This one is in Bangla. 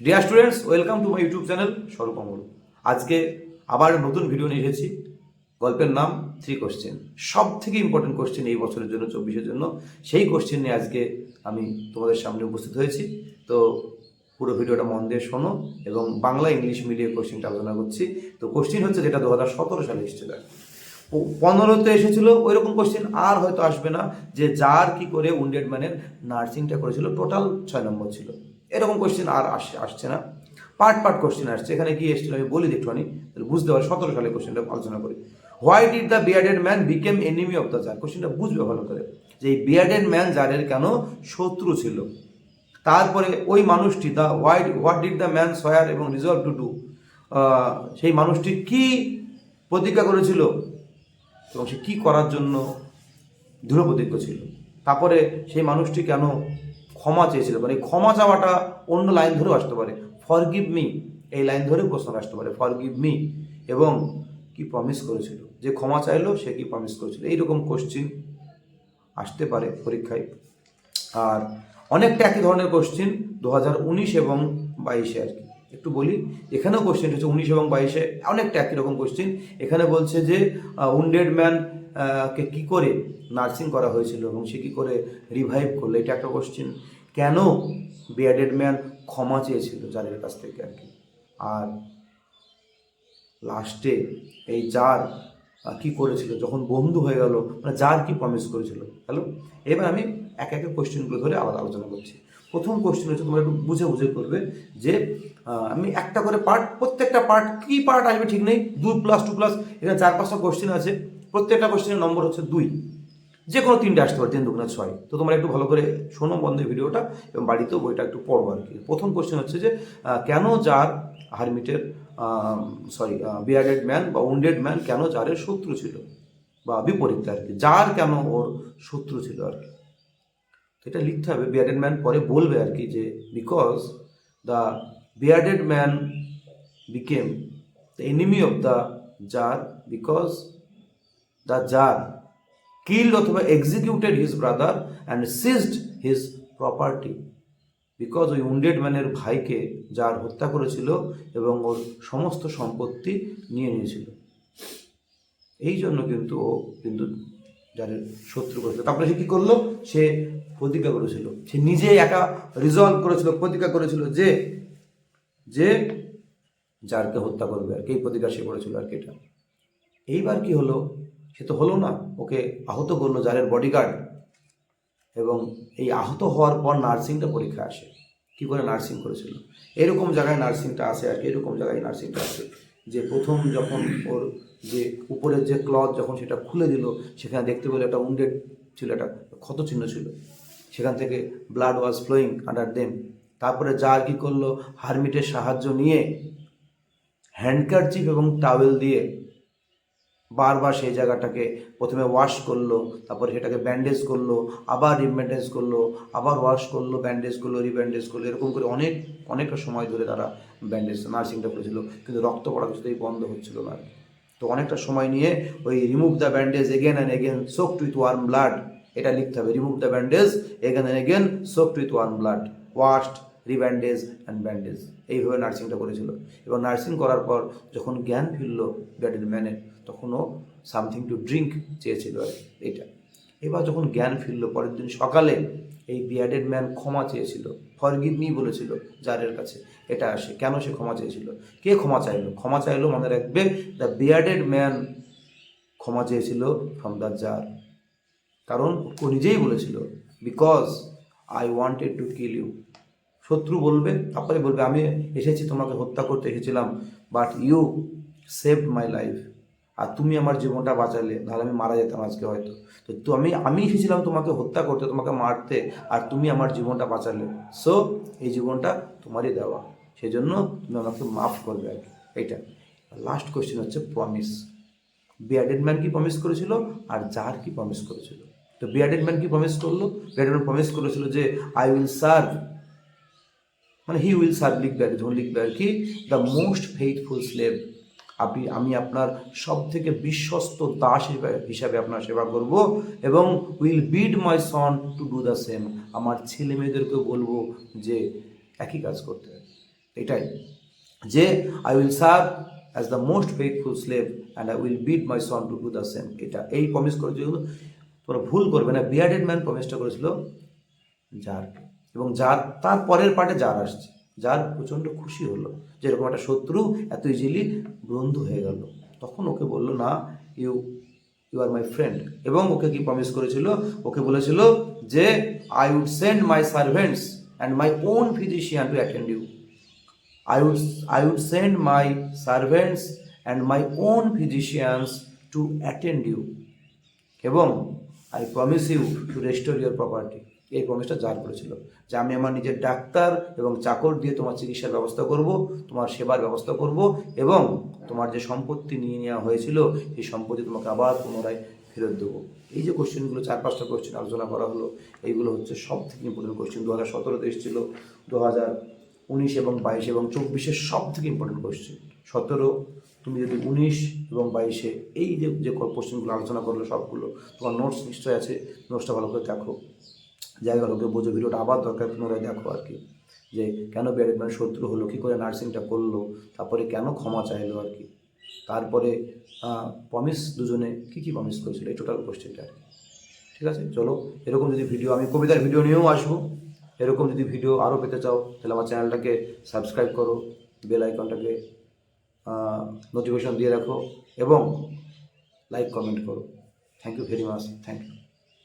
Dear students welcome to my YouTube channel Swarupmal আজকে আবার নতুন ভিডিও নিয়ে এসেছি। গল্পের নাম থ্রি কোশ্চেন সব থেকে ইম্পর্টেন্ট কোশ্চেন এই বছরের জন্য, চব্বিশের জন্য, সেই কোশ্চেন নিয়ে আজকে আমি তোমাদের সামনে উপস্থিত হয়েছি। তো পুরো ভিডিওটা মন দিয়ে শোনো এবং বাংলা, ইংলিশ মিলিয়ে কোশ্চেনটা আলোচনা করছি। তো কোশ্চেন হচ্ছে যেটা দু হাজার সতেরো সালে এসেছিল। পনেরোতে এসেছিল ওই রকম কোশ্চেন আর হয়তো আসবে না যে যার কি করে উন্ডেড ম্যানের নার্সিংটা করেছিল। টোটাল ছয় নম্বর ছিল। এরকম কোয়েশ্চেন আর আসছে আসছে না। পার্ট পার্ট কোশ্চেন আসছে। এখানে কি এসেছিল আমি বলি একটুখানি তাহলে বুঝতে পারি, সতেরো সালে কোশ্চেনটা আলোচনা করি। Why did the bearded man became enemy of the tsar কোশ্চেনটা বুঝবে ভালো করে। যে এই বিয়ার্ডেড ম্যান জারের কেন শত্রু ছিল? তারপরে ওই মানুষটি the white what did the man swear এবং রিজলভ টু ডু সেই মানুষটি কি প্রতিজ্ঞা করেছিল? এবং সে কী করার জন্য দৃঢ় প্রতিজ্ঞ ছিল? তারপরে সেই মানুষটি কেন ক্ষমা চেয়েছিল। মানে ক্ষমা চাওয়াটা অন্য লাইন ধরেও আসতে পারে। ফরগিভ মি এই লাইন ধরে প্রশ্ন আসতে পারে। ফরগিভ মি এবং কি প্রমিস করেছিল? যে ক্ষমা চাইলো, সে কি প্রমিস করেছিল? এইরকম কোশ্চিন আসতে পারে পরীক্ষায়। আর অনেকটা একই ধরনের কোশ্চিন দু হাজার উনিশ এবং বাইশে আর কি। একটু বলি, এখানেও কোশ্চেন হচ্ছে উনিশ এবং বাইশে, অনেকটা একই রকম কোশ্চেন এখানে বলছে যে উন্ডেড ম্যান কে কী করে নার্সিং করা হয়েছিল এবং সে কী করে রিভাইভ করল, এটা একটা কোশ্চেন কেন বিয়ার্ডেড ম্যান ক্ষমা চেয়েছিল যাদের কাছ থেকে আর কি? আর লাস্টে এই জার কি করেছিল, যখন বন্ধু হয়ে গেল মানে যার কি প্রমিস করেছিল? হ্যালো এবার আমি এক এক কোশ্চেনগুলো ধরে আলাদা আলোচনা করছি। প্রথম কোশ্চেন হচ্ছে তোমরা একটু বুঝে বুঝে করবে যে আমি একটা করে পার্ট প্রত্যেকটা পার্ট কি পার্ট আসবে ঠিক নেই? দুই প্লাস টু প্লাস এখানে চার পাঁচটা কোশ্চেন আছে। প্রত্যেকটা কোশ্চেনের নম্বর হচ্ছে দুই। যে কোনো তিনটে আসতে পারে, তিন, দুগুণে ছয়। তো তোমরা একটু ভালো করে শোনো বন্ধ এই ভিডিওটা এবং বাড়িতেও বইটা একটু পড়ব আর কি। প্রথম কোশ্চেন হচ্ছে যে কেন যার হারমিটের সরি বিয়ার্ডেড ম্যান বা উন্ডেড ম্যান কেন যারের শত্রু ছিল? বা বিপরীত আর কি, যার কেন ওর শত্রু ছিল আর কি? এটা লিখতে হবে বিয়ার্ডেড ম্যান পরে বলবে আর কি যে because the bearded man became the enemy of the tsar because the tsar killed অথবা executed his brother and seized his property because ওই উন্ডেড ম্যানের ভাইকে যার হত্যা করেছিল এবং ওর সমস্ত সম্পত্তি নিয়ে নিয়েছিল। এই জন্য কিন্তু ও কিন্তু যাদের শত্রু করেছিল। তারপরে সে কী করল? সে প্রতিজ্ঞা করেছিল। সে নিজে একা রিজলভ করেছিল, প্রতিজ্ঞা করেছিল যে যে যারকে হত্যা করবে আর কি প্রতিজ্ঞা সে করেছিল আর কি এটা। এইবার কি হলো? সে তো হলো না। ওকে আহত করল যারের বডিগার্ড এবং এই আহত হওয়ার পর নার্সিংটা পরীক্ষা আসে। কি করে নার্সিং করেছিল? এরকম জায়গায় নার্সিংটা আসে আর কি, এরকম জায়গায় নার্সিংটা আসে যে প্রথম যখন ওর যে উপরের যে ক্লথ যখন সেটা খুলে দিল, সেখানে দেখতে পেলে একটা উন্ডেড ছিল, একটা ক্ষত চিহ্ন ছিল। সেখান থেকে blood was flowing under them তারপরে যা কি করল, হারমিটের সাহায্য নিয়ে হ্যান্ডকারচিপ এবং টাওয়েল দিয়ে বারবার সেই জায়গাটাকে প্রথমে ওয়াশ করল, তারপরে সেটাকে ব্যান্ডেজ করল, আবার রিব্যান্ডেজ করল, আবার ওয়াশ করল ব্যান্ডেজ করল রিব্যান্ডেজ করল, এরকম করে অনেক, অনেকটা সময় ধরে তারা ব্যান্ডেজ নার্সিংটা করেছিল। কিন্তু রক্ত পড়া কিছুতেই বন্ধ হচ্ছিল না তো অনেকটা সময় নিয়ে ওই remove the bandage again and again soaked with warm blood এটা লিখতে হবে। Remove the bandage again and again soaked with warm blood washed rebandage and bandage এইভাবে নার্সিংটা করেছিল। এবং নার্সিং করার পর যখন জ্ঞান ফিরল ব্যাডেড ম্যানের তখনও সামথিং টু ড্রিঙ্ক চেয়েছিল এইটা এবার যখন জ্ঞান ফিরল, পরের দিন সকালে এই বিয়ার্ডেড ম্যান ক্ষমা চেয়েছিল। ফরগিভ মি বলেছিল জারের কাছে। এটা আসে। কেন সে ক্ষমা চেয়েছিল? কে ক্ষমা চাইলো? ক্ষমা চাইলো মনে রাখবে দ্য বিয়ার্ডেড ম্যান ক্ষমা চেয়েছিল ফ্রম দ্য জার কারণ ও নিজেই বলেছিল because I wanted to kill you শত্রু বলবে, তারপরে বলবে, আমি এসেছি, তোমাকে হত্যা করতে এসেছিলাম but you save my life আর তুমি আমার জীবনটা বাঁচালে নাহলে আমি মারা যেতাম আজকে হয়তো। তো তো আমি আমি এসেছিলাম তোমাকে হত্যা করতে তোমাকে মারতে আর তুমি আমার জীবনটা বাঁচালে। সো এই জীবনটা তোমারই দেওয়া। সেই জন্য তুমি আমাকে মাফ করবে আর কি। এইটা। লাস্ট কোয়েশ্চেন হচ্ছে প্রমিস বিয়ার্ডেড ম্যান কি প্রমিস করেছিল? আর যার কি প্রমিস করেছিল? তো বিয়ার্ডেড ম্যান কি প্রমিস করল? বিয়ার্ডেড ম্যান প্রমিস করেছিল যে আই উইল সার্ভ মানে হি উইল সার্ভ লিখবে আর কি, যখন লিখবে আর কি দ্য মোস্ট ফেইথফুল স্লেভ আপনি, আমি আপনার সব থেকে বিশ্বস্ত দাস হিসেবে- আপনার সেবা করব এবং will bid my son to do the same. আমার ছেলে মেয়েদেরকে বলব যে, একই কাজ করতে। এটাই। যে I will serve as the most faithful slave and I will bid my son to do the same এটা, এই প্রমিস করেছিল তোমরা ভুল করবে না। বিয়ার্ডেড ম্যান প্রমিসটা করেছিল, যার। এবং যার, তার পরের পার্টে যার আসছে। যার প্রচণ্ড খুশি হলো যে এরকম একটা শত্রু এত ইজিলি বন্ধু হয়ে গেল। তখন ওকে বলল না you you are my friend এবং ওকে কি প্রমিস করেছিল? ওকে বলেছিল যে I would send my servants and my own physician to attend you I would, I would send my servants and my own physicians to attend you. এবং I promise you to restore your property এই প্রমিসটা জার করেছিল যে আমি আমার নিজের ডাক্তার এবং চাকর দিয়ে তোমার চিকিৎসার ব্যবস্থা করব, তোমার সেবার ব্যবস্থা করব এবং তোমার যে সম্পত্তি নিয়ে নেওয়া হয়েছিল, সেই সম্পত্তি তোমাকে আবার পুনরায় ফেরত দেবো। এই যে কোশ্চেনগুলো চার পাঁচটা কোশ্চেন আলোচনা করা হলো, এইগুলো হচ্ছে সব থেকে ইম্পর্টেন্ট কোশ্চেন দু হাজার সতেরোতে এসেছিল দু হাজার উনিশ এবং বাইশ এবং চব্বিশের সব থেকে ইম্পর্টেন্ট কোশ্চেন সতেরো, তুমি যদি উনিশ এবং বাইশে এই যে যে কোশ্চেনগুলো আলোচনা করল সবগুলো, তোমার নোটস নিশ্চয়ই আছে নোটসটা ভালো করে দেখো। জায়গাগুলোকে বোঝো, ভিডিওটা আবার দরকার পুনরায় দেখো আর কি। যে কেন ব্যারেডম্যান শত্রু হলো, কী করে নার্সিংটা করল, তারপরে কেন ক্ষমা চাইলো আর কি। তারপরে প্রমিস দুজনে কী কী প্রমিস করেছিল, এই টোটাল কোশ্চেনটা আর কি। ঠিক আছে? চলো, এরকম যদি ভিডিও আমি কবিতার ভিডিও নিয়েও আসব। এরকম যদি ভিডিও আরও পেতে চাও, তাহলে আমার চ্যানেলটাকে সাবস্ক্রাইব করো বেল আইকনটাকে নোটিফিকেশন দিয়ে রাখো, এবং লাইক কমেন্ট করো। Thank you very much thank you